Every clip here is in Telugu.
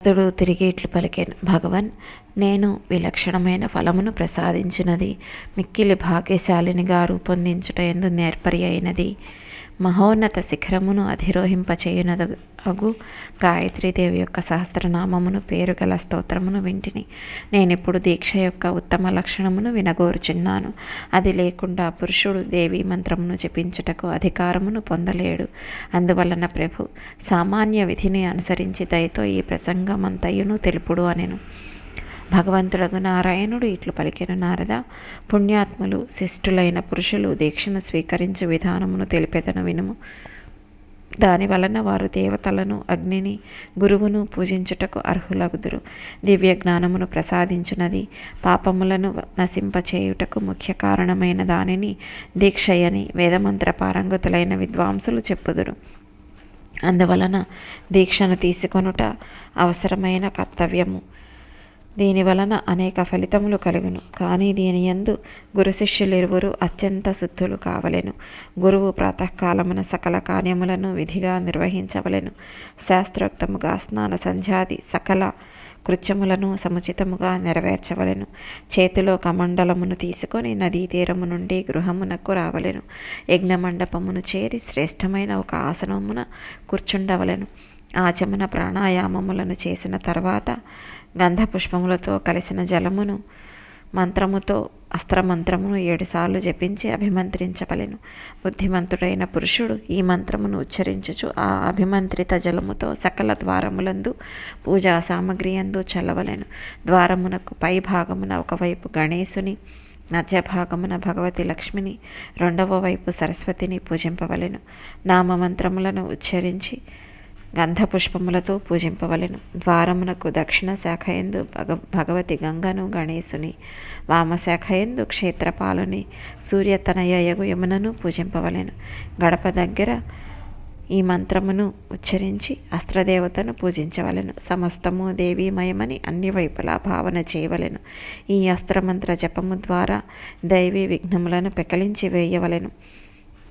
భక్తుడు తిరిగి ఇట్లు పలికాను భగవన్ నేను విలక్షణమైన ఫలమును ప్రసాదించినది మిక్కిలి భాగ్యశాలినిగా రూపొందించుట ఎందు నేర్పరి అయినది. మహోన్నత శిఖరమును అధిరోహింపచేయునదగు గాయత్రీదేవి యొక్క సహస్రనామమును పేరు గల స్తోత్రమును వింటిని. నేనిప్పుడు దీక్ష యొక్క ఉత్తమ లక్షణమును వినగోరుచున్నాను. అది లేకుండా పురుషుడు దేవీ మంత్రమును జపించుటకు అధికారమును పొందలేడు. అందువలన ప్రభు సామాన్య విధిని అనుసరించి దయతో ఈ ప్రసంగమంతయును తెలుపుడు అనెను. భగవంతుడగు నారాయణుడు ఇట్లు పలికిన నారద పుణ్యాత్ములు శిష్టులైన పురుషులు దీక్షను స్వీకరించు విధానమును తెలిపేదను వినుము. దాని వలన వారు దేవతలను అగ్నిని గురువును పూజించుటకు అర్హులగుదురు. దివ్య జ్ఞానమును ప్రసాదించున్నది పాపములను నశింపచేయుటకు ముఖ్య కారణమైన దానిని దీక్షయని వేదమంత్ర పారంగతులైన విద్వాంసులు చెప్పుదురు. అందువలన దీక్షను తీసుకొనుట అవసరమైన కర్తవ్యము. దీని వలన అనేక ఫలితములు కలుగును. కానీ దీని యందు గురు శిష్యులిరువురు అత్యంత శుద్ధులు కావలెను. గురువు ప్రాతకాలమున సకల కార్యములను విధిగా నిర్వహించవలెను. శాస్త్రోక్తముగా స్నాన సంధ్యాది సకల కృత్యములను సముచితముగా నెరవేర్చవలెను. చేతిలో కమండలమును తీసుకొని నదీ తీరము నుండి గృహమునకు రావలెను. యజ్ఞమండపమును చేరి శ్రేష్టమైన ఒక ఆసనమున కూర్చుండవలెను. ఆచమన ప్రాణాయామములను చేసిన తర్వాత గంధ పుష్పములతో కలిసిన జలమును మంత్రముతో అస్త్రమంత్రమును ఏడుసార్లు జపించి అభిమంత్రించవలెను. బుద్ధిమంతుడైన పురుషుడు ఈ మంత్రమును ఉచ్చరించుచు ఆ అభిమంత్రిత జలముతో సకల ద్వారములందు పూజా సామగ్రి అందు చల్లవలెను. ద్వారమునకు పై భాగమున ఒకవైపు గణేశుని మధ్య భాగమున భగవతి లక్ష్మిని రెండవ వైపు సరస్వతిని పూజింపవలెను. నామమంత్రములను ఉచ్చరించి గంధ పుష్పములతో పూజింపవలెను. ద్వారమునకు దక్షిణ శాఖ ఎందు భగ భగవతి గంగను గణేశుని వామశాఖ ఎందు క్షేత్రపాలుని సూర్యతనయయగు యమునను పూజింపవలెను. గడప దగ్గర ఈ మంత్రమును ఉచ్చరించి అస్త్రదేవతను పూజించవలెను. సమస్తము దేవీమయమని అన్ని వైపులా భావన చేయవలెను. ఈ అస్త్రమంత్ర జపము ద్వారా దైవీ విఘ్నములను పెకలించి వేయవలెను.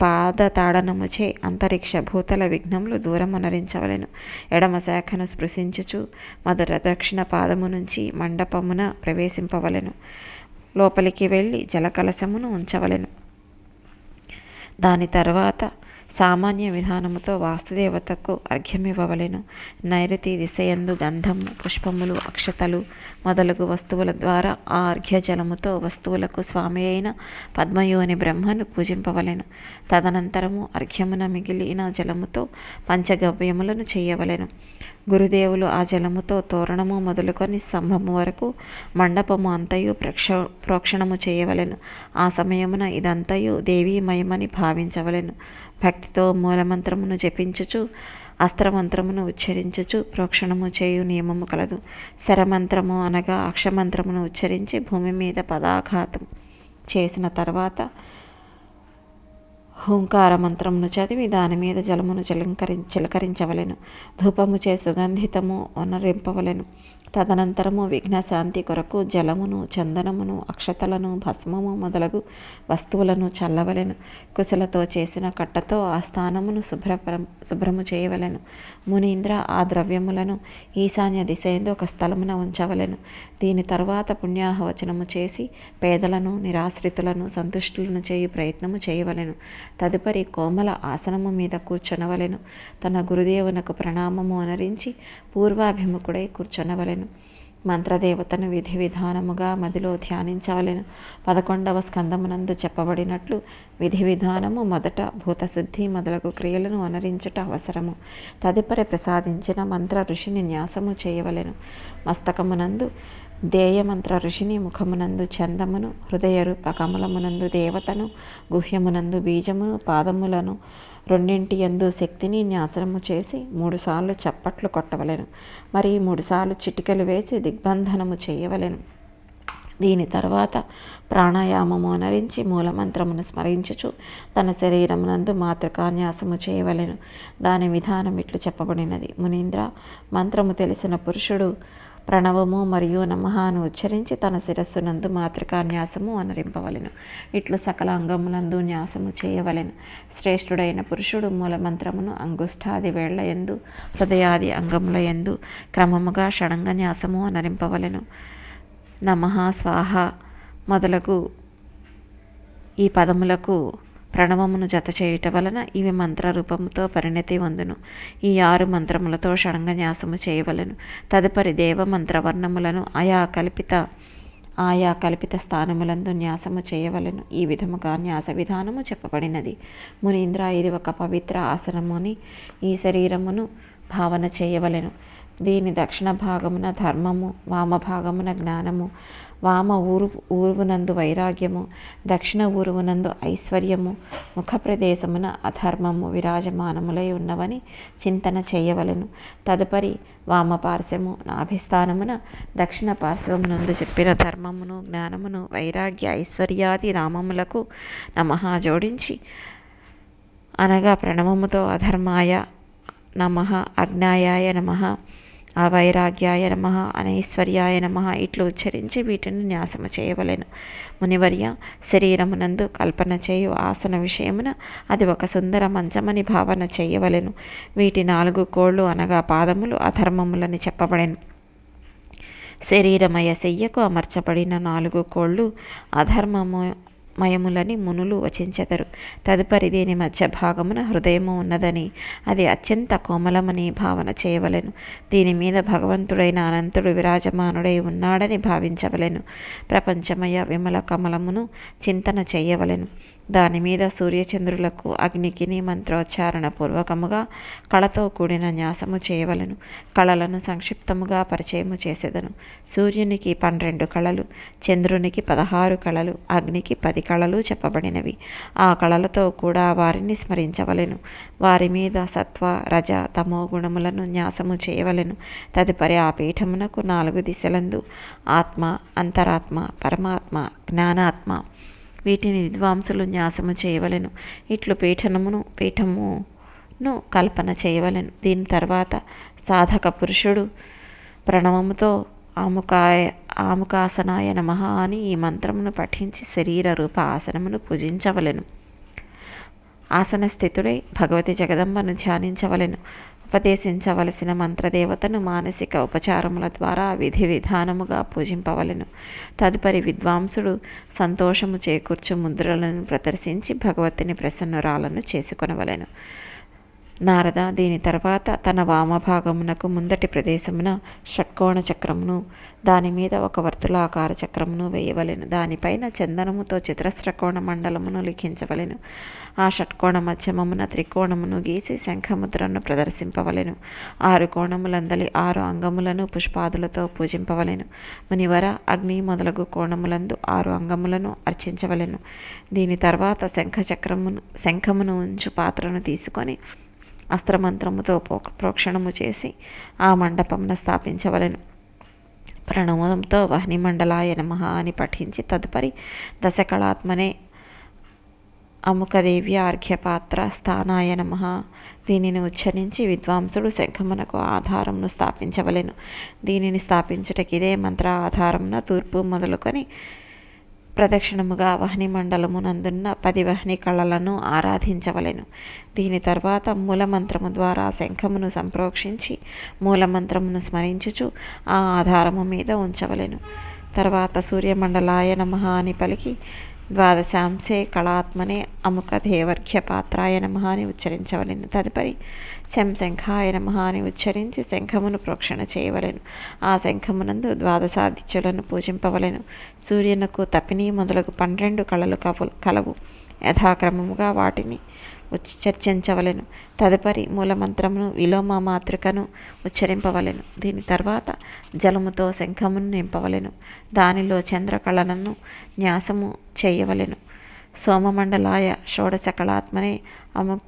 పాద తాడనముచే అంతరిక్ష భూతల విఘ్నములు దూరమునరించవలెను. ఎడమ శాఖను స్పృశించుచు మొదట దక్షిణ పాదము నుంచి మండపమున ప్రవేశింపవలెను. లోపలికి వెళ్ళి జలకలశమును ఉంచవలెను. దాని తర్వాత సామాన్య విధానముతో వాస్తుదేవతకు అర్ఘ్యమివ్వవలెను. నైరుతి దిశయందు గంధము పుష్పములు అక్షతలు మొదలగు వస్తువుల ద్వారా ఆ అర్ఘ్యజలముతో వస్తువులకు స్వామి అయిన పద్మయోని బ్రహ్మను పూజింపవలెను. తదనంతరము అర్ఘ్యమున మిగిలిన జలముతో పంచగవ్యములను చేయవలెను. గురుదేవులు ఆ జలముతో తోరణము మొదలుకొని స్తంభము వరకు మండపము అంతయు ప్రక్ష ప్రోక్షణము చేయవలెను. ఆ సమయమున ఇదంతయు దేవీమయమని భావించవలెను. భక్తితో మూలమంత్రమును జపించుచు అస్త్రమంత్రమును ఉచ్చరించుచు ప్రోక్షణము చేయు నియమము కలదు. శరమంత్రము అనగా అక్షమంత్రమును ఉచ్చరించి భూమి మీద పదాఘాతం చేసిన తర్వాత హుంకార మంత్రమును చదివి దాని మీద జలమును చిలంకరి చిలకరించవలెను. ధూపము చే సుగంధితము ఒనరింపవలెను తదనంతరము విఘ్నశాంతి కొరకు జలమును చందనమును అక్షతలను భస్మము మొదలగు వస్తువులను చల్లవలెను. కుశలతో చేసిన కట్టతో ఆ స్థానమును శుభ్రపరం శుభ్రము చేయవలెను. మునీంద్ర ఆ ద్రవ్యములను ఈశాన్య దిశ ఒక స్థలమున ఉంచవలెను. దీని తర్వాత పుణ్యాహవచనము చేసి పేదలను నిరాశ్రితులను సంతుష్టులను చేయు ప్రయత్నము చేయవలెను. తదుపరి కోమల ఆసనము మీద కూర్చొనవలెను. తన గురుదేవునకు ప్రణామము అనరించి పూర్వాభిముఖుడై కూర్చొనవలెను. మంత్రదేవతను విధి విధానముగా మదిలో ధ్యానించవలెను. పదకొండవ స్కందమునందు చెప్పబడినట్లు విధి విధానము మొదట భూతశుద్ధి మొదలగు క్రియలను అనరించట అవసరము. తదుపరి ప్రసాదించిన మంత్ర ఋషిని న్యాసము చేయవలెను. మస్తకమునందు దేయమంత్ర ఋషిని ముఖమునందు చందమును హృదయ రూప కమలమునందు దేవతను గుహ్యమునందు బీజమును పాదములను రెండింటి యందు శక్తిని న్యాసనము చేసి మూడుసార్లు చప్పట్లు కొట్టవలెను. మరి మూడుసార్లు చిటికలు వేసి దిగ్బంధనము చేయవలెను. దీని తర్వాత ప్రాణాయామము అనరించి మూలమంత్రమును స్మరించుచు తన శరీరమునందు మాతృకాన్యాసము చేయవలెను. దాని విధానం ఇట్లు చెప్పబడినది. మునీంద్ర మంత్రము తెలిసిన పురుషుడు ప్రణవము మరియు నమహాను ఉచ్చరించి తన శిరస్సునందు మాతృకాన్యాసము అనరింపవలెను. ఇట్లు సకల అంగములందు న్యాసము చేయవలెను. శ్రేష్ఠుడైన పురుషుడు మూలమంత్రమును అంగుష్ఠాది వేళ్ళ ఎందు హృదయాది అంగముల ఎందు క్రమముగా షడంగ న్యాసము అనరింపవలెను. నమః స్వాహ మొదలగు ఈ పదములకు ప్రణవమును జత చేయుట వలన ఇవి మంత్ర రూపముతో పరిణతి వందును. ఈ ఆరు మంత్రములతో షడంగన్యాసము చేయవలెను. తదుపరి దేవ మంత్రవర్ణములను ఆయా కల్పిత ఆయా కల్పిత స్థానములందు న్యాసము చేయవలెను. ఈ విధముగా న్యాస విధానము చెప్పబడినది. మునీంద్ర ఇది ఒక పవిత్ర ఆసనముని ఈ శరీరమును భావన చేయవలెను. దీని దక్షిణ భాగమున ధర్మము వామ భాగమున జ్ఞానము వామ ఊరు ఊరువునందు వైరాగ్యము దక్షిణ ఊరువునందు ఐశ్వర్యము ముఖ ప్రదేశమున అధర్మము విరాజమానములై ఉన్నవని చింతన చేయవలెను. తదుపరి వామ పార్శ్వము నాభిస్థానమున దక్షిణ పార్శ్వమునందు చెప్పిన ధర్మమును జ్ఞానమును వైరాగ్య ఐశ్వర్యాది నామములకు నమః జోడించి అనగా ప్రణవముతో అధర్మాయ నమ అజ్ఞాయాయ నమ అవైరాగ్యాయ నమ అనైశ్వర్యాయ నమ ఇట్లు ఉచ్చరించి వీటిని న్యాసము చేయవలెను. మునివర్య శరీరమునందు కల్పన చేయు ఆసన విషయమున అది ఒక సుందర మంచమని భావన చేయవలెను. వీటి నాలుగు కోళ్ళు అనగా పాదములు అధర్మములని చెప్పబడెను. శరీరమయ శయ్యకు అమర్చబడిన నాలుగు కోళ్ళు అధర్మము మయములని మునులు వచించెదరు. తదుపరి దీని మధ్య భాగమున హృదయము ఉన్నదని అది అత్యంత కోమలమని భావన చేయవలెను. దీని మీద భగవంతుడైన అనంతుడు విరాజమానుడై ఉన్నాడని భావించవలెను. ప్రపంచమయ విమల కమలమును చింతన చేయవలెను. దాని మీద సూర్యచంద్రులకు అగ్నికిని మంత్రోచ్చారణ పూర్వకముగా కళతో కూడిన న్యాసము చేయవలెను. కళలను సంక్షిప్తముగా పరిచయము చేసేదను. సూర్యునికి పన్నెండు కళలు చంద్రునికి పదహారు కళలు అగ్నికి పది కళలు చెప్పబడినవి. ఆ కళలతో కూడా వారిని స్మరించవలెను. వారి మీద సత్వ రజ తమో గుణములను న్యాసము చేయవలెను. తదుపరి ఆ పీఠమునకు నాలుగు దిశలందు ఆత్మ అంతరాత్మ పరమాత్మ జ్ఞానాత్మ వీటిని విద్వాంసులు న్యాసము చేయవలెను. ఇట్లు పీఠనమును పీఠమును కల్పన చేయవలెను. దీని తర్వాత సాధక పురుషుడు ప్రణవముతో ఆముకాయ ఆముకాసనాయ నమ అని ఈ మంత్రమును పఠించి శరీర రూప ఆసనమును పూజించవలెను. ఆసన స్థితుడై భగవతి జగదంబను ధ్యానించవలెను. ఉపదేశించవలసిన మంత్రదేవతను మానసిక ఉపచారముల ద్వారా విధి విధానముగా పూజింపవలెను. తదుపరి విద్వాంసుడు సంతోషము చేకూర్చు ముద్రలను ప్రదర్శించి భగవతిని ప్రసన్నురాలను చేసుకొనవలెను. నారద దీని తర్వాత తన వామభాగమునకు ముందటి ప్రదేశమున షట్కోణ చక్రమును దాని మీద ఒక వర్తులాకార చక్రమును వేయవలెను. దానిపైన చందనముతో చతురస్రకోణ మండలమును లిఖించవలెను. ఆ షట్కోణ మధ్యమమున త్రికోణమును గీసి శంఖముద్రను ప్రదర్శింపవలెను. ఆరు కోణములందలి ఆరు అంగములను పుష్పాదులతో పూజింపవలెను. మునివర అగ్ని మొదలగు కోణములందు ఆరు అంగములను అర్చించవలెను. దీని తర్వాత శంఖచక్రమును శంఖమును ఉంచు పాత్రను తీసుకొని అస్త్రమంత్రముతో ప్రోక్షణము చేసి ఆ మండపమున స్థాపించవలెను. ప్రణవంతో వహ్నిమండలాయ నమ అని పఠించి తదుపరి దశకళాత్మనే అముఖదేవి అర్ఘ్యపాత్ర స్థానాయ నమ. దీనిని ఉచ్చరించి విద్వాంసుడు శంఖమునకు ఆధారమును స్థాపించవలెను. దీనిని స్థాపించుటకిదే మంత్ర ఆధారమున తూర్పు మొదలుకొని ప్రదక్షిణముగా వహ్ని మండలమునందున్న పది వహ్ని కళలను ఆరాధించవలెను. దీని తర్వాత మూలమంత్రము ద్వారా శంఖమును సంప్రోక్షించి మూలమంత్రమును స్మరించుచు ఆ ఆధారము మీద ఉంచవలెను. తర్వాత సూర్యమండలాయ నమ అని పలికి ద్వాదశాంశే కళాత్మనే అముక దేవర్ఘ్య పాత్రాయ నమ అని ఉచ్చరించవలెను. తదుపరి శం శంఖాయ నమ అని ఉచ్చరించి శంఖమును ప్రోక్షణ చేయవలెను. ఆ శంఖమునందు ద్వాదశాదిత్యులను పూజింపవలెను. సూర్యునకు తపిని మొదలగు పన్నెండు కళలు కవు కలవు. యథాక్రమముగా వాటిని చర్చించవలెను. తదుపరి మూలమంత్రమును విలోమ మాతృకను ఉచ్చరింపవలెను. దీని తర్వాత జలముతో శంఖమును నింపవలెను. దానిలో చంద్రకళలను న్యాసము చేయవలెను. సోమమండలాయ షోడశకళాత్మనే అము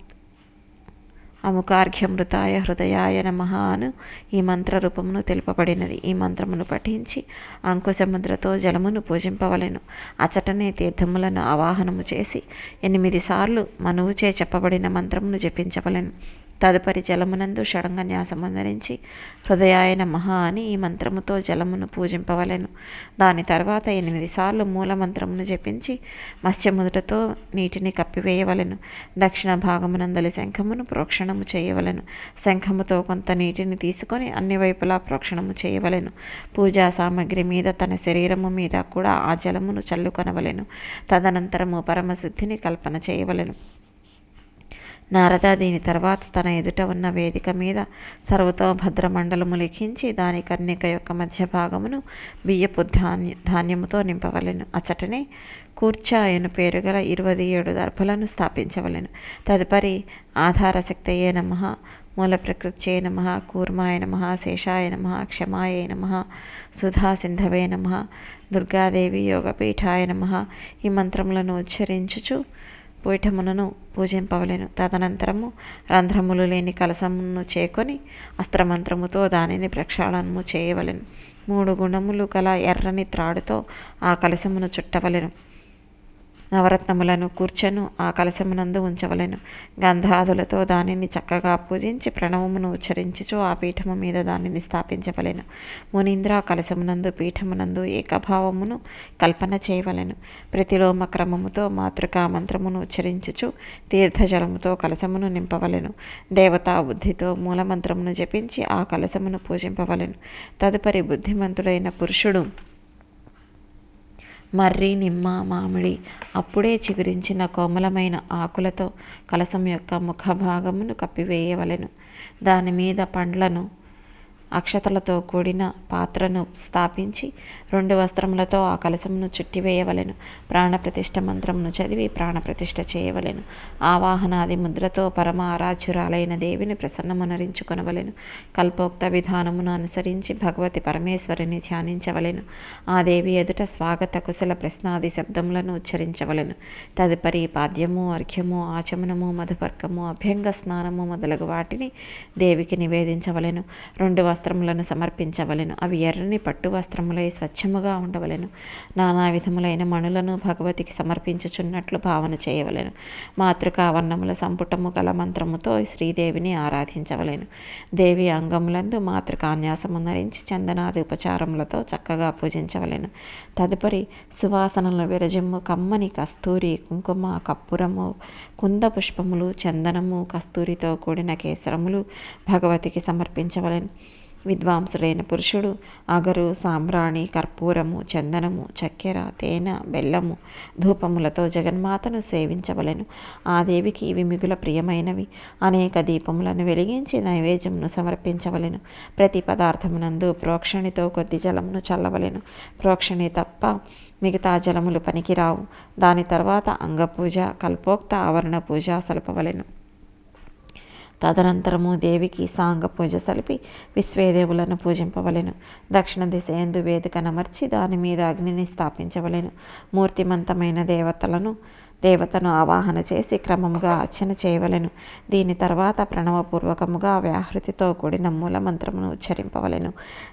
అముకార్ఘ్యమృతాయ హృదయాయ నమ అను ఈ మంత్ర రూపమును తెలుపబడినది. ఈ మంత్రమును పఠించి అంకుశముద్రతో జలమును పూజింపవలెను. అచటనే తీర్థములను ఆవాహనము చేసి ఎనిమిది సార్లు మనువుచే చెప్పబడిన మంత్రమును జపించవలెను. తదుపరి జలమునందు షడంగ న్యాసమందరించి హృదయాయన మహా అని ఈ మంత్రముతో జలమును పూజింపవలెను. దాని తర్వాత ఎనిమిది సార్లు మూల మంత్రమును జపించి మత్స్యముదుటతో నీటిని కప్పివేయవలెను. దక్షిణ భాగమునందలి శంఖమును ప్రోక్షణము చేయవలెను. శంఖముతో కొంత నీటిని తీసుకొని అన్ని వైపులా ప్రోక్షణము చేయవలెను. పూజా సామగ్రి మీద తన శరీరము మీద కూడా ఆ జలమును చల్లుకొనవలెను. తదనంతరము పరమశుద్ధిని కల్పన చేయవలెను. నారద దీని తర్వాత తన ఎదుట ఉన్న వేదిక మీద సర్వతో భద్రమండలము లిఖించి దాని కన్యక యొక్క మధ్య భాగమును బియ్యపు ధాన్య ధాన్యముతో నింపవలెను. అచటనే కూర్చాయను పేరు గల ఇరవై ఏడు దర్భలను స్థాపించవలెను. తదుపరి ఆధారశక్తి అయిన నమ మూల ప్రకృత్యే నమ కూర్మాయ నమ శేషాయ నమ క్షమాయ నమ సుధా సింధవే నమ దుర్గాదేవి యోగపీఠాయ నమ ఈ మంత్రములను ఉచ్చరించుచు పీఠములను పూజింపవలెను. తదనంతరము రంధ్రములు లేని కలసమును చేకొని అస్త్రమంత్రముతో దానిని ప్రక్షాళనము చేయవలెను. మూడు గుణములు గల ఎర్రని త్రాడుతో ఆ కలసమును చుట్టవలెను. నవరత్నములను కూర్చొను ఆ కలశమునందు ఉంచవలెను. గంధాదులతో దానిని చక్కగా పూజించి ప్రణవమును ఉచ్చరించుచు ఆ పీఠము మీద దానిని స్థాపించవలెను. మునీంద్ర కలశమునందు పీఠమునందు ఏకభావమును కల్పన చేయవలెను. ప్రతిలోమ క్రమముతో మాతృకా మంత్రమును ఉచ్చరించుచు తీర్థజలముతో కలశమును నింపవలెను. దేవతా బుద్ధితో మూలమంత్రమును జపించి ఆ కలశమును పూజింపవలెను. తదుపరి బుద్ధిమంతుడైన పురుషుడు మర్రి నిమ్మ మామిడి అప్పుడే చిగురించిన కోమలమైన ఆకులతో కలసం యొక్క ముఖభాగమును కప్పివేయవలెను. దాని మీద పండ్లను అక్షతలతో కూడిన పాత్రను స్థాపించి రెండు వస్త్రములతో ఆ కలశమును చుట్టివేయవలెను. ప్రాణప్రతిష్ఠ మంత్రమును చదివి ప్రాణప్రతిష్ఠ చేయవలెను. ఆవాహనాది ముద్రతో పరమ ఆరాధ్యురాలైన దేవిని ప్రసన్నమునరించుకొనవలెను. కల్పోక్త విధానమును అనుసరించి భగవతి పరమేశ్వరిని ధ్యానించవలెను. ఆ దేవి ఎదుట స్వాగత కుశల ప్రశ్నాది శబ్దములను ఉచ్చరించవలెను. తదుపరి పాద్యము అర్ఘ్యము ఆచమనము మధుపర్కము అభ్యంగ స్నానము మొదలగు వాటిని దేవికి నివేదించవలెను. రెండు వస్త్ర వస్త్రములను సమర్పించవలెను. అవి ఎర్రని పట్టు వస్త్రములై స్వచ్ఛముగా ఉండవలెను. నానా విధములైన మణులను భగవతికి సమర్పించుచున్నట్లు భావన చేయవలెను. మాతృకావర్ణముల సంపుటము గల మంత్రముతో శ్రీదేవిని ఆరాధించవలెను. దేవి అంగములందు మాతృకాన్యాసము ధరించి చందనాది ఉపచారములతో చక్కగా పూజించవలెను. తదుపరి సువాసనలు విరజము కమ్మని కస్తూరి కుంకుమ కప్పురము కుంద పుష్పములు చందనము కస్తూరితో కూడిన కేసరములు భగవతికి సమర్పించవలెను. విద్వాంసుడైన పురుషుడు అగరు సాంబ్రాణి కర్పూరము చందనము చక్కెర తేనె బెల్లము ధూపములతో జగన్మాతను సేవించవలెను. ఆ దేవికి ఇవి మిగుల ప్రియమైనవి. అనేక దీపములను వెలిగించి నైవేద్యమును సమర్పించవలెను. ప్రతి పదార్థమునందు ప్రోక్షణితో కొద్ది జలమును చల్లవలెను. ప్రోక్షణి తప్ప మిగతా జలములు పనికిరావు. దాని తర్వాత అంగపూజ కల్పోక్త ఆవరణ పూజ సలపవలెను. తదనంతరము దేవికి సాంగ పూజ సలిపి విశ్వేదేవులను పూజింపవలెను. దక్షిణ దిశ ఎందు వేదిక నమర్చి దాని మీద అగ్నిని స్థాపించవలెను. మూర్తిమంతమైన దేవతలను దేవతను ఆవాహన చేసి క్రమముగా అర్చన చేయవలెను. దీని తర్వాత ప్రణవపూర్వకముగా వ్యాహృతితో కూడిన మూల మంత్రమును ఉచ్చరింపవలెను.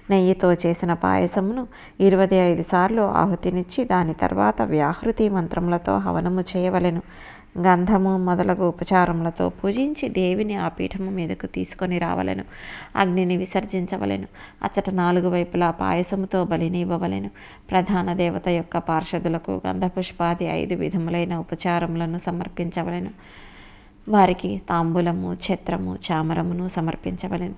నెయ్యితో చేసిన పాయసమును ఇరవై ఐదు సార్లు ఆహుతినిచ్చి దాని తర్వాత వ్యాహృతి మంత్రములతో హవనము చేయవలెను. గంధము మొదలగు ఉపచారములతో పూజించి దేవిని ఆ పీఠము మీదకు తీసుకొని రావలెను. అగ్నిని విసర్జించవలెను. అచ్చట నాలుగు వైపులా పాయసముతో బలిని ఇవ్వవలెను ప్రధాన దేవత యొక్క పార్షదులకు గంధపుష్పాది ఐదు విధములైన ఉపచారములను సమర్పించవలెను. వారికి తాంబూలము ఛత్రము చామరమును సమర్పించవలెను.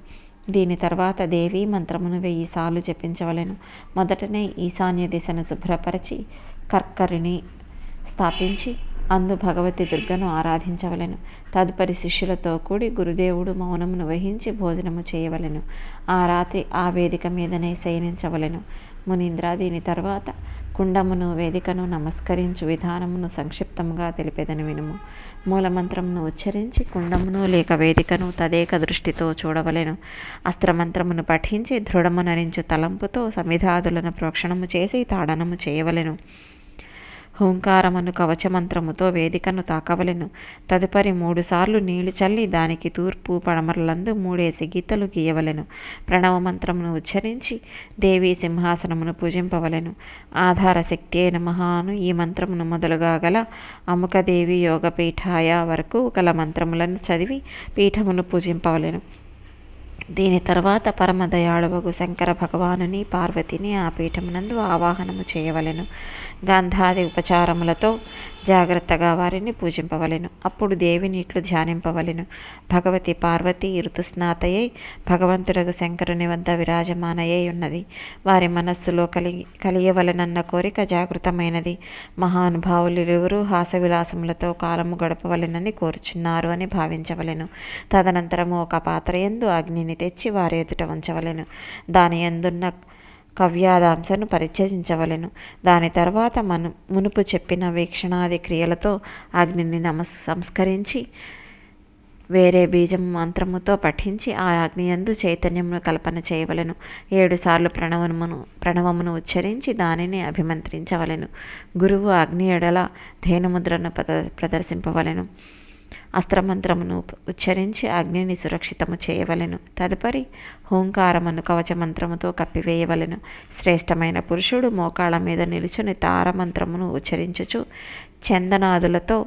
దీని తర్వాత దేవి మంత్రమును వెయ్యి సార్లు జపించవలెను. మొదటనే ఈశాన్య దిశను శుభ్రపరచి కర్కరిని స్థాపించి అందు భగవతి దుర్గను ఆరాధించవలెను. తదుపరి శిష్యులతో కూడి గురుదేవుడు మౌనమును వహించి భోజనము చేయవలెను. ఆ రాత్రి ఆ వేదిక మీదనే శయనించవలెను. మునీంద్ర దీని తర్వాత కుండమును వేదికను నమస్కరించు విధానమును సంక్షిప్తముగా తెలిపేదని వినుము. మూలమంత్రమును ఉచ్చరించి కుండమును లేక వేదికను తదేక దృష్టితో చూడవలెను. అస్త్రమంత్రమును పఠించి దృఢమునరించు తలంపుతో సమిధాదులను ప్రోక్షణము చేసి తాడనము చేయవలెను. హోంకారమను కవచమంత్రముతో వేదికను తాకవలెను. తదుపరి మూడుసార్లు నీళ్ళు చల్లి దానికి తూర్పు పడమరలందు మూడేసి గీతలు గీయవలెను. ప్రణవ మంత్రమును ఉచ్చరించి దేవీ సింహాసనమును పూజింపవలెను. ఆధార శక్తి అయిన మహాను ఈ మంత్రమును మొదలుగా గల అముకదేవి యోగపీఠాయ వరకు గల మంత్రములను చదివి పీఠమును పూజింపవలెను. దీని తర్వాత పరమదయాళువగు శంకర భగవానుని పార్వతిని ఆ పీఠమునందు ఆవాహనము చేయవలెను. గంధాది ఉపచారములతో జాగ్రత్తగా వారిని పూజింపవలెను. అప్పుడు దేవిని ఇట్లు ధ్యానింపవలెను. భగవతి పార్వతి ఋతుస్నాతయై భగవంతుడగు శంకరుని వద్ద విరాజమానయై ఉన్నది. వారి మనస్సులో కలిగి కలియవలెనన్న కోరిక జాగృతమైనది. మహానుభావులిరువురు హాసవిలాసములతో కాలము గడపవలెనని కోరుచున్నారు అని భావించవలెను. తదనంతరము ఒక పాత్ర ఎందు అగ్నిని తెచ్చి వారి ఎదుట ఉంచవలెను. దాని ఎందున్న కవ్యాదాంశను పరిచయించవలెను దాని తర్వాత మను మునుపు చెప్పిన వీక్షణాది క్రియలతో అగ్నిని నమస్ సంస్కరించి వేరే బీజం మంత్రముతో పఠించి ఆ అగ్నియందు చైతన్యమును కల్పన చేయవలెను. ఏడుసార్లు ప్రణవమును ప్రణవమును ఉచ్చరించి దానిని అభిమంత్రించవలెను. గురువు అగ్ని ఎడల ధేనుముద్రను ప్రద ప్రదర్శింపవలెను. అస్త్రమంత్రమును ఉచ్చరించి అగ్నిని సురక్షితము చేయవలెను. తదుపరి హోంకారమును కవచమంత్రముతో కప్పివేయవలెను. శ్రేష్టమైన పురుషుడు మోకాళ్ళ మీద నిలుచుని తారమంత్రమును ఉచ్చరించుచు చందనాదులతో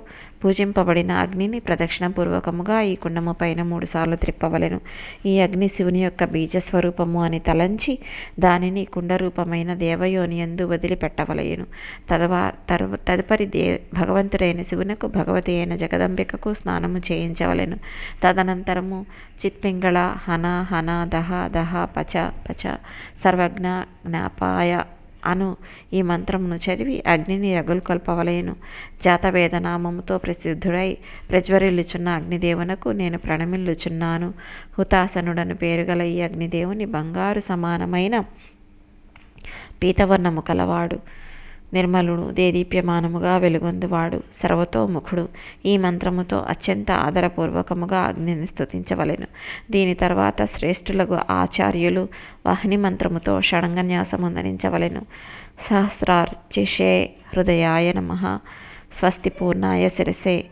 పూజింపబడిన అగ్నిని ప్రదక్షిణపూర్వకముగా ఈ కుండము పైన మూడుసార్లు త్రిప్పవలెను. ఈ అగ్ని శివుని యొక్క బీజస్వరూపము అని తలంచి దానిని కుండరూపమైన దేవయోనియందు వదిలిపెట్టవలయను తదవా తరు తదుపరి దే భగవంతుడైన శివునకు భగవతి అయిన జగదంబికకు స్నానము చేయించవలెను. తదనంతరము చిత్పింగళ హన హన దహ దహ పచ పచ సర్వజ్ఞ జ్ఞాపాయ అను. ఈ మంత్రమును చదివి అగ్నిని రగులుకొల్పవలయను జాతవేద నామముతో ప్రసిద్ధుడై ప్రజ్వరిల్లుచున్న అగ్నిదేవునకు నేను ప్రణమిల్లుచున్నాను. హుతాసనుడను పేరుగల ఈ అగ్నిదేవుని బంగారు సమానమైన పీతవర్ణము కలవాడు. నిర్మలుడు దేదీప్యమానముగా వెలుగొందువాడు సర్వతోముఖుడు. ఈ మంత్రముతో అత్యంత ఆదరపూర్వకముగా అగ్నిని స్థుతించవలెను దీని తర్వాత శ్రేష్ఠులకు ఆచార్యులు వాహిని మంత్రముతో షడంగన్యాసముందరించవలెను. సహస్రార్చిషే హృదయాయ నమ. స్వస్తి పూర్ణాయ శిరసే.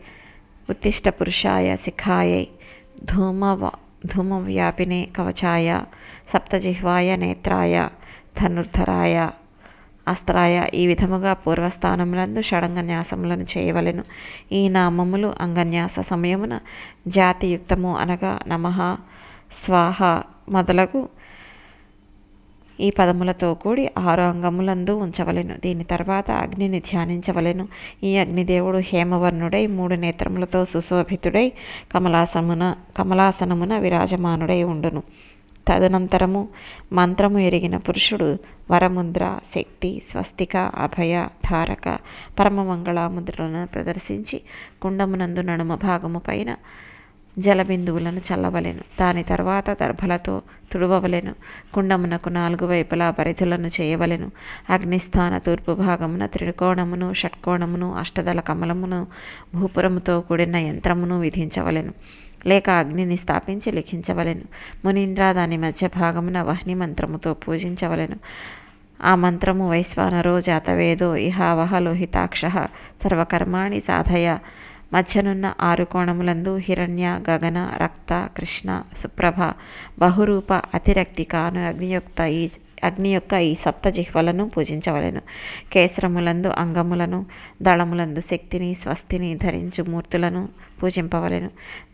ఉత్తిష్ట పురుషాయ శిఖాయై. ధూమ ధూమవ్యాపినే కవచాయ. సప్తజిహ్వాయ నేత్రాయ. ధనుర్ధరాయ. అస్త్రాయ ఈ విధముగా పూర్వస్థానములందు షడంగన్యాసములను చేయవలెను. ఈ నామములు అంగన్యాస సమయమున జాతియుక్తము అనగా నమః స్వాహ మొదలగు ఈ పదములతో కూడి ఆరు అంగములందు ఉంచవలెను. దీని తర్వాత అగ్నిని ధ్యానించవలెను. ఈ అగ్నిదేవుడు హేమవర్ణుడై మూడు నేత్రములతో సుశోభితుడై కమలాసమున కమలాసనమున విరాజమానుడై ఉండును. తదనంతరము మంత్రము ఎరిగిన పురుషుడు వరముద్ర శక్తి స్వస్తిక అభయ ధారక పరమమంగళాముద్రలను ప్రదర్శించి కుండమునందు నడుమ భాగము పైన జలబిందువులను చల్లవలెను. దాని తర్వాత దర్భలతో తుడవవలెను. కుండమునకు నాలుగు వైపులా పరిధులను చేయవలెను. అగ్నిస్థాన తూర్పు భాగమున త్రికోణమును షట్కోణమును అష్టదళ కమలమును భూపురముతో కూడిన యంత్రమును విధించవలెను. లేక అగ్నిని స్థాపించి లిఖించవలెను. మునీంద్ర దాని మధ్య భాగమున వహ్ని మంత్రముతో పూజించవలెను. ఆ మంత్రము వైశ్వానరో జాతవేదో ఇహావహ లోహితాక్ష సర్వకర్మాణి సాధయ. మధ్యనున్న ఆరు కోణములందు హిరణ్య గగన రక్త కృష్ణ సుప్రభ బహురూప అతిరక్తిక అను అగ్నియుక్త ఈ అగ్ని యొక్క ఈ సప్త జిహ్వలను పూజించవలెను. కేసరములందు అంగములను దళములందు శక్తిని స్వస్తిని ధరించు మూర్తులను పూజింపవలెను.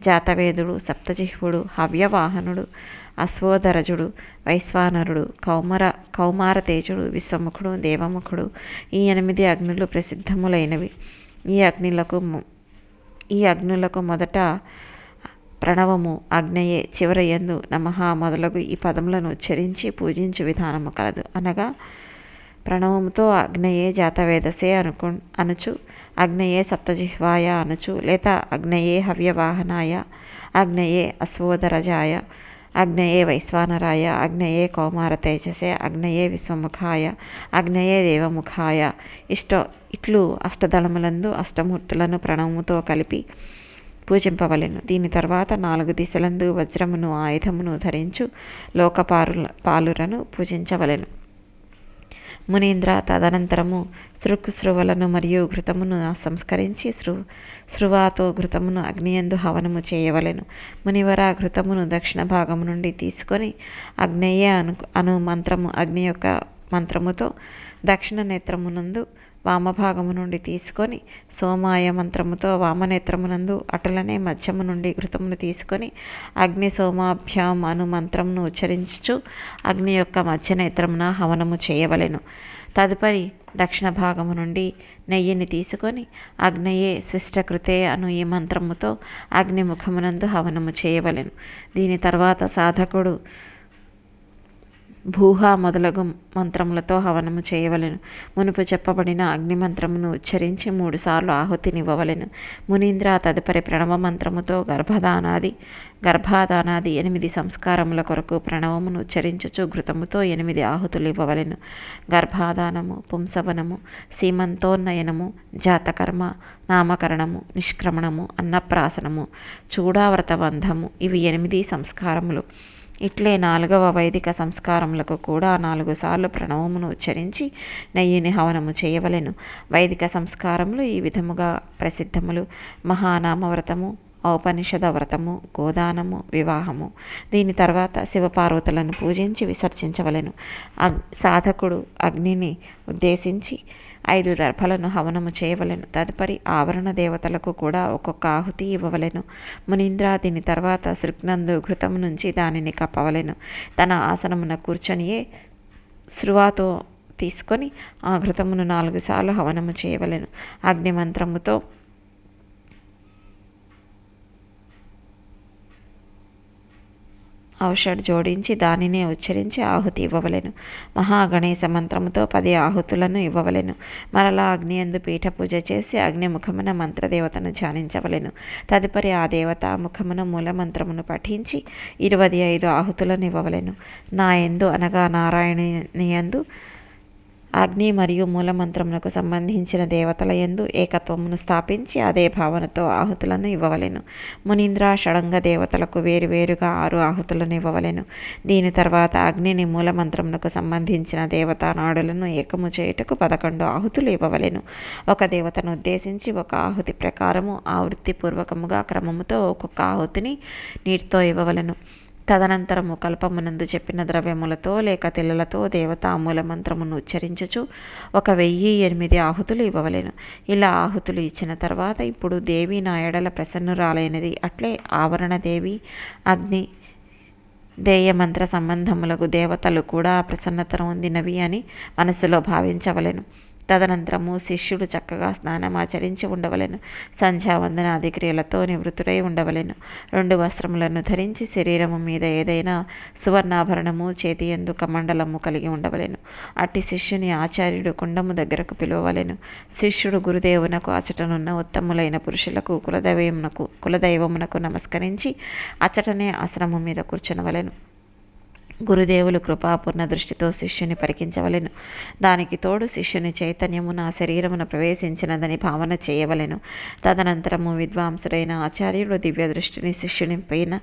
జాతవేదుడు సప్తజిహ్వుడు హవ్యవాహనుడు అశ్వోధరజుడు వైశ్వానరుడు కౌమర కౌమారతేజుడు విశ్వముఖుడు దేవముఖుడు ఈ ఎనిమిది అగ్నులు ప్రసిద్ధములైనవి. ఈ అగ్నిలకు ఈ అగ్నులకు మొదట ప్రణవము అగ్నయే చివరయందు నమః మొదలగు ఈ పదములను ఉచ్చరించి పూజించు విధానము కలదు. అనగా ప్రణవముతో అగ్నయే జాతవేదసే అనుకు అనుచు అగ్నయే సప్తజిహ్వాయ అనుచు లేదా అగ్నయే హవ్యవాహనాయ అగ్నయే అశ్వోదరజాయ అగ్నయే వైశ్వానరాయ అగ్నయే కౌమార తేజసే అగ్నయే విశ్వముఖాయ అగ్నయే దేవముఖాయ ఇష్ట ఇట్లు అష్టదళములందు అష్టమూర్తులను ప్రణవముతో కలిపి పూజింపవలెను. దీని తర్వాత నాలుగు దిశలందు వజ్రమును ఆయుధమును ధరించు లోకపారుల పాలురను పూజించవలెను. మునీంద్ర తదనంతరము సృక్కుసృవలను మరియు ఘృతమును సంస్కరించి శృ శృవాతో ఘృతమును అగ్నియందు హవనము చేయవలెను. మునివర ఘృతమును దక్షిణ భాగము నుండి తీసుకొని అగ్నేయ అను అను మంత్రము అగ్ని యొక్క మంత్రముతో దక్షిణ నేత్రమునందు వామభాగము నుండి తీసుకొని సోమాయ మంత్రముతో వామనేత్రమునందు అటులనే మధ్యము నుండి ఘృతమును తీసుకొని అగ్ని సోమాభ్యాం అను మంత్రమును ఉచ్చరించు అగ్ని యొక్క మధ్య నేత్రమున హవనము చేయవలెను. తదుపరి దక్షిణ భాగము నుండి నెయ్యిని తీసుకొని అగ్నయే స్విష్టకృతే అను ఈ మంత్రముతో అగ్ని ముఖమునందు హవనము చేయవలెను. దీని తర్వాత సాధకుడు భూహ మొదలగు మంత్రములతో హవనము చేయవలెను. మునుపు చెప్పబడిన అగ్ని మంత్రమును ఉచ్చరించి మూడుసార్లు ఆహుతినివ్వవలెను. మునీంద్ర తదుపరి ప్రణవ మంత్రముతో గర్భదానాది గర్భాదానాది ఎనిమిది సంస్కారముల కొరకు ప్రణవమును ఉచ్చరించుచు ఘృతముతో ఎనిమిది ఆహుతులు ఇవ్వవలెను గర్భాదానము పుంసవనము సీమంతోన్నయనము జాతకర్మ నామకరణము నిష్క్రమణము అన్నప్రాసనము చూడావ్రత బంధము ఇవి ఎనిమిది సంస్కారములు. ఇట్లే నాలుగవ వైదిక సంస్కారములకు కూడా నాలుగు సార్లు ప్రణవమును ఉచ్చరించి నెయ్యిని హవనము చేయవలెను. వైదిక సంస్కారములు ఈ విధముగా ప్రసిద్ధములు. మహానామ వ్రతము ఔపనిషద వ్రతము గోదానము వివాహము. దీని తర్వాత శివపార్వతులను పూజించి విసర్జించవలెను. సాధకుడు అగ్నిని ఉద్దేశించి ఐదు దర్భలను హవనము చేయవలెను. తదుపరి ఆవరణ దేవతలకు కూడా ఒక్కొక్క ఆహుతి ఇవ్వవలెను. మునీంద్ర దీని తర్వాత శృగ్నందు ఘృతము నుంచి దానిని కప్పవలెను. తన ఆసనమున కూర్చొనియే శృవాతో తీసుకొని ఆ ఘృతమును నాలుగు సార్లు హవనము చేయవలెను. అగ్నిమంత్రముతో ఔషధ్ జోడించి దానినే ఉచ్చరించి ఆహుతి ఇవ్వవలెను. మహాగణేశ మంత్రముతో పది ఆహుతులను ఇవ్వవలెను. మరలా అగ్ని ఎందు పీఠ పూజ చేసి అగ్ని ముఖమున మంత్రదేవతను ధ్యానించవలెను. తదుపరి ఆ దేవత ముఖమున మూల మంత్రమును పఠించి ఇరవై ఐదు ఆహుతులను ఇవ్వవలెను. నా ఎందు అనగా నారాయణుని యందు అగ్ని మరియు మూలమంత్రమునకు సంబంధించిన దేవతల యందు ఏకత్వమును స్థాపించి అదే భావనతో ఆహుతులను ఇవ్వవలెను. మునీంద్ర షడంగ దేవతలకు వేరువేరుగా ఆరు ఆహుతులను ఇవ్వవలెను. దీని తర్వాత అగ్నిని మూలమంత్రమునకు సంబంధించిన దేవతా నాడులను ఏకము చేయుటకు పదకొండు ఆహుతులు ఇవ్వవలెను. ఒక దేవతను ఉద్దేశించి ఒక ఆహుతి ప్రకారము ఆవృత్తిపూర్వకముగా క్రమముతో ఒక్కొక్క ఆహుతిని నీటితో ఇవ్వవలెను. తదనంతరము కల్పమునందు చెప్పిన ద్రవ్యములతో లేక తెల్లలతో దేవతామూల మంత్రమును ఉచ్చరించచ్చు ఒక వెయ్యి ఎనిమిది ఆహుతులు ఇవ్వవలెను. ఇలా ఆహుతులు ఇచ్చిన తర్వాత ఇప్పుడు దేవి నా ఎడల ప్రసన్నురాలైనది. అట్లే ఆవరణ దేవి అగ్ని దేయ మంత్ర సంబంధములకు దేవతలు కూడా ప్రసన్నత పొందినవి అని మనస్సులో భావించవలెను. తదనంతరము శిష్యుడు చక్కగా స్నానమాచరించి ఉండవలెను. సంధ్యావందనాది క్రియలతో నివృత్తుడై ఉండవలెను. రెండు వస్త్రములను ధరించి శరీరము మీద ఏదైనా సువర్ణాభరణము చేతి ఎందు కమండలము కలిగి ఉండవలెను. అట్టి శిష్యుని ఆచార్యుడు కుండము దగ్గరకు పిలువవలెను. శిష్యుడు గురుదేవునకు అచటనున్న ఉత్తములైన పురుషులకు కులదైవమునకు కులదైవమునకు నమస్కరించి అచటనే ఆశ్రమం మీద కూర్చునవలెను. గురుదేవులు కృపాపూర్ణ దృష్టితో శిష్యుని పరికించవలెను. దానికి తోడు శిష్యుని చైతన్యము నా శరీరమున ప్రవేశించినదని భావన చేయవలెను. తదనంతరము విద్వాంసుడైన ఆచార్యుడు దివ్య దృష్టిని శిష్యుని పైన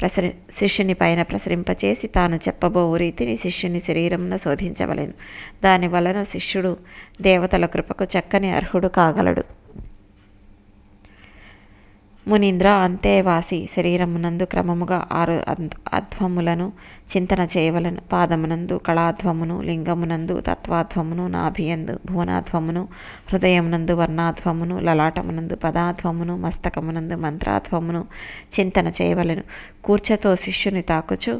ప్రసరి శిష్యుని పైన ప్రసరింపచేసి తాను చెప్పబో రీతిని శిష్యుని శరీరమున శోధించవలెను. దాని వలన శిష్యుడు దేవతల కృపకు చక్కని అర్హుడు కాగలడు. మునీంద్ర అంతేవాసి శరీరమునందు క్రమముగా ఆరు అధ్వములను చింతన చేయవలను. పాదమునందు కళాధ్వమును లింగమునందు తత్వాధ్వమును నాభియందు భువనాధ్వమును హృదయమునందు వర్ణాధ్వమును లలాటమునందు పదాధ్వమును మస్తకమునందు మంత్రాధ్వమును చింతన చేయవలెను. కూర్చతో శిష్యుని తాకుచు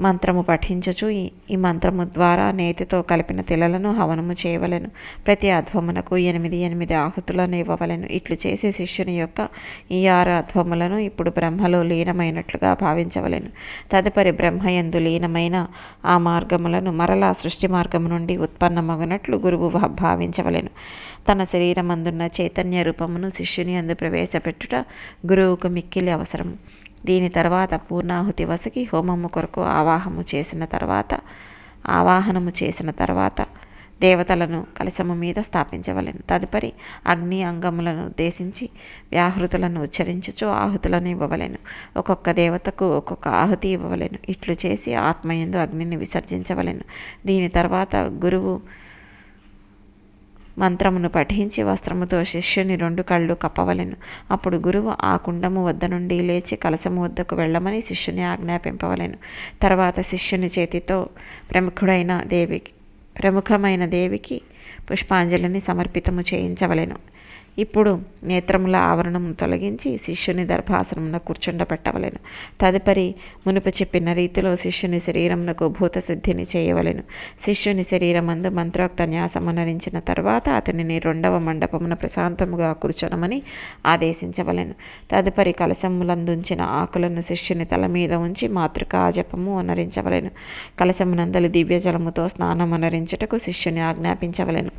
మంత్రము పఠించుచు ఈ మంత్రము ద్వారా నేతితో కలిపిన తిలలను హవనము చేయవలెను. ప్రతి అధ్వమునకు ఎనిమిది ఎనిమిది ఆహుతులను ఇవ్వవలెను. ఇట్లు చేసే శిష్యుని యొక్క ఈ ఆరు అధ్వములను ఇప్పుడు బ్రహ్మలో లీనమైనట్లుగా భావించవలెను. తదుపరి బ్రహ్మయందు లీనమైన ఆ మార్గములను మరలా సృష్టి మార్గము నుండి ఉత్పన్నమగునట్లు గురువు భావించవలెను. తన శరీరమందున్న చైతన్య రూపమును శిష్యుని అందు ప్రవేశపెట్టుట గురువుకు మిక్కిలి అవసరం దీని తర్వాత పూర్ణాహుతి వసకి హోమము కొరకు ఆవాహము చేసిన తర్వాత ఆవాహనము చేసిన తర్వాత దేవతలను కలశము మీద స్థాపించవలెను. తదుపరి అగ్ని అంగములను ఉద్దేశించి వ్యాహృతులను ఉచ్చరించుచు ఆహుతులను ఇవ్వవలెను. ఒక్కొక్క దేవతకు ఒక్కొక్క ఆహుతి ఇవ్వవలెను. ఇట్లు చేసి ఆత్మయందు అగ్నిని విసర్జించవలెను. దీని తర్వాత గురువు మంత్రమును పఠించి వస్త్రముతో శిష్యుని రెండు కళ్ళు కప్పవలెను. అప్పుడు గురువు ఆ కుండము వద్ద నుండి లేచి కలసము వద్దకు వెళ్ళమని శిష్యుని ఆజ్ఞాపింపవలెను. తర్వాత శిష్యుని చేతితో ప్రముఖుడైన దేవికి ప్రముఖమైన దేవికి పుష్పాంజలిని సమర్పితము చేయించవలెను. ఇప్పుడు నేత్రముల ఆవరణము తొలగించి శిష్యుని దర్భాసనమున కూర్చుండబెట్టవలెను. తదుపరి మునుపు చెప్పిన రీతిలో శిష్యుని శరీరమునకు భూతశుద్ధిని చేయవలెను. శిష్యుని శరీరమందు మంత్రోక్త న్యాసమనరించిన తర్వాత అతనిని రెండవ మండపమున ప్రశాంతముగా కూర్చొనమని ఆదేశించవలెను. తదుపరి కలశములందుంచిన ఆకులను శిష్యుని తల మీద ఉంచి మాతృకా జపము అనరించవలెను. కలశమునందలి దివ్యజలముతో స్నానం అనరించుటకు శిష్యుని ఆజ్ఞాపించవలెను.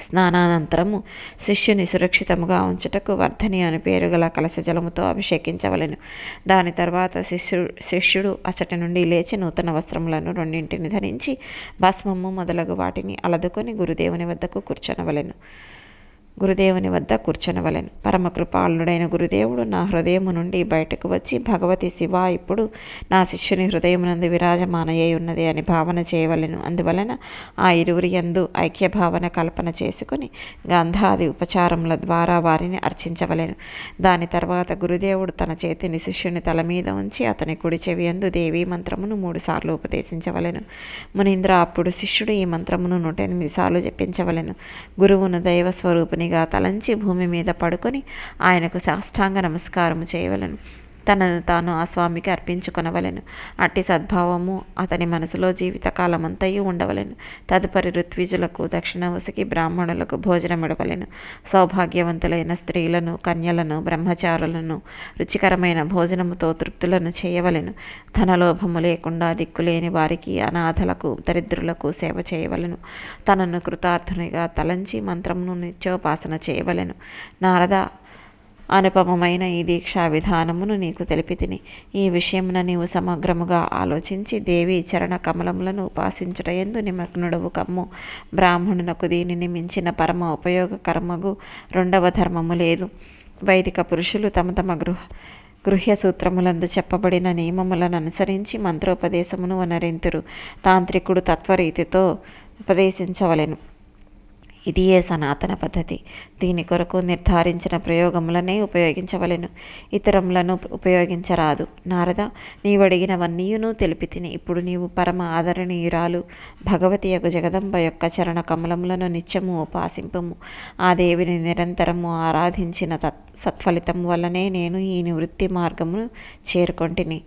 స్నానానంతరము శిష్యుని సురక్షితముగా ఉంచుటకు వర్ధని అని పేరు గల కలశ జలముతో అభిషేకించవలెను. దాని తర్వాత శిష్యుడు శిష్యుడు అచటి నుండి లేచి నూతన వస్త్రములను రెండింటిని ధరించి భస్మము మొదలగు వాటిని అలదుకొని గురుదేవుని వద్దకు కూర్చొనవలెను. గురుదేవుని వద్ద కూర్చొనవలెను. పరమకృపాళుడైన గురుదేవుడు నా హృదయము నుండి బయటకు వచ్చి భగవతి శివ ఇప్పుడు నా శిష్యుని హృదయమునందు విరాజమానయ్యి ఉన్నది అని భావన చేయవలెను. అందువలన ఆ ఇరువురి యందు ఐక్య భావన కల్పన చేసుకుని గంధాది ఉపచారముల ద్వారా వారిని అర్చించవలెను. దాని తర్వాత గురుదేవుడు తన చేతిని శిష్యుని తల మీద ఉంచి అతని కుడి చెవి యందు దేవీ మంత్రమును మూడుసార్లు ఉపదేశించవలెను. మునీంద్ర అప్పుడు శిష్యుడు ఈ మంత్రమును నూట ఎనిమిది సార్లు జపించవలెను. గురువును దైవ స్వరూపుని స్వరూపునిగా తలంచి భూమి మీద పడుకొని ఆయనకు సాష్టాంగ నమస్కారము చేయవలెను. తనను తాను ఆ స్వామికి అర్పించుకొనవలెను. అట్టి సద్భావము అతని మనసులో జీవితకాలమంతయు ఉండవలెను. తదుపరి ఋత్విజులకు దక్షిణ ఉసికి బ్రాహ్మణులకు భోజనమిడవలెను. సౌభాగ్యవంతులైన స్త్రీలను కన్యలను బ్రహ్మచారులను రుచికరమైన భోజనముతో తృప్తులను చేయవలెను. ధనలోభము లేకుండా దిక్కులేని వారికి అనాథలకు దరిద్రులకు సేవ చేయవలెను. తనను కృతార్థునిగా తలంచి మంత్రమును నిత్యోపాసన చేయవలెను. నారద అనుపమమైన ఈ దీక్షా విధానమును నీకు తెలిపితిని ఈ విషయమున నీవు సమగ్రముగా ఆలోచించి దేవి చరణ కమలములను ఉపాసించట ఎందు నిమగ్నుడవు కమ్ము. బ్రాహ్మణునకు దీనిని మించిన పరమ ఉపయోగకరమగు రెండవ ధర్మము లేదు. వైదిక పురుషులు తమ తమ గృహ గృహ్య సూత్రములందు చెప్పబడిన నియమములను అనుసరించి మంత్రోపదేశమును వనరింతురు. తాంత్రికుడు తత్వరీతితో ఉపదేశించవలెను. ఇదియే సనాతన పద్ధతి. దీని కొరకు నిర్ధారించిన ప్రయోగములనే ఉపయోగించవలెను. ఇతరములను ఉపయోగించరాదు. నారద నీవడిగినవన్నీయును తెలిపి తిని. ఇప్పుడు నీవు పరమ ఆదరణీయురాలు. భగవతి యొక్క జగదంబ యొక్క చరణ కమలములను నిత్యము ఉపాసింపము. ఆ దేవిని నిరంతరము ఆరాధించిన తత్ సత్ఫలితం వల్లనే నేను ఈ నివృత్తి మార్గమును చేరుకొంటిని.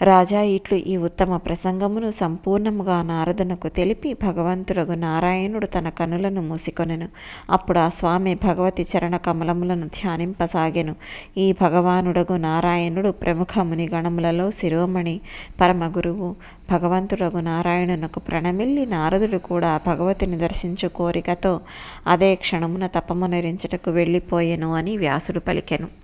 రాజా ఇట్లు ఈ ఉత్తమ ప్రసంగమును సంపూర్ణముగా నారదునకు తెలిపి భగవంతుడగు నారాయణుడు తన కనులను మూసికొనెను. అప్పుడు ఆ స్వామి భగవతి చరణ కమలములను ధ్యానింపసాగెను. ఈ భగవానుడగు నారాయణుడు ప్రముఖ మునిగణములలో శిరోమణి పరమ గురువు భగవంతుడగు నారాయణునకు ప్రణమిల్లి నారదుడు కూడా భగవతిని దర్శించు కోరికతో అదే క్షణమున తపమునరించటకు వెళ్ళిపోయెను అని వ్యాసుడు పలికెను.